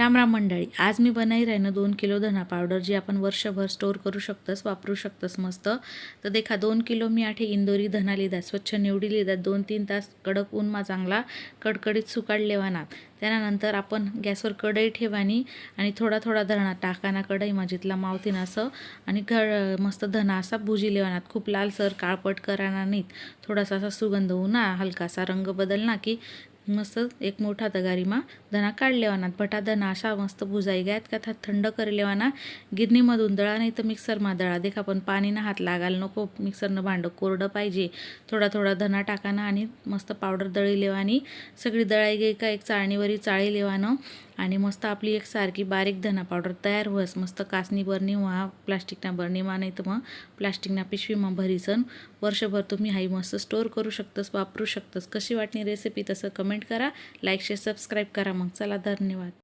राम राम मंडळी आज मी बनाई राहिनं दोन किलो धना पावडर जी आपण वर्षभर स्टोर करू शकतस वापरू शकतस मस्त. तर देखा दोन किलो मी आठे इंदोरी धना लिहितात स्वच्छ निवडी लिहितात दोन तीन तास कडक उन्मा चांगला कडकडीत सुकाड लेवानात त्यानंतर आपण गॅसवर कढई ठेवानी आणि थोडा थोडा धरणा टाकाना कढई जिथला मावतीन असं आणि घ मस्त धना असा भुजी लेवानात. खूप लालसर काळपट कराना नाहीत. थोडासा असा सुगंध होना हलकासा रंग बदलना की मस्त एक मोठा तगारीमा धना काढ लेवानात भटा धना अशा मस्त भुजाई गयात का था थंड कर लेवाना गिरणीमधून दळा नाही तर मिक्सरमा दळा. देखा पण पाणीनं हात लागायला नको मिक्सरनं भांडं कोरडं पाहिजे. थोडा थोडा धना टाकाना आणि मस्त पावडर दळी लेवानी. सगळी दळाई गई का एक चाळणीवरी चाळी लेवानं. आणि मस्त आपली एक सारखी बारीक धना पावडर तयार व्हस. मस्त कासनी बरणी व्हा प्लास्टिकना बरणीमा नाही तर मग प्लास्टिकना पिशवीमा भरीसन. वर्षभर तुम्ही हाई मस्त स्टोर करू शकतस वापरू शकतस. कशी वाटणी रेसिपी तसं कमेंट करा लाईक शेअर सबस्क्राईब करा. मग चला धन्यवाद.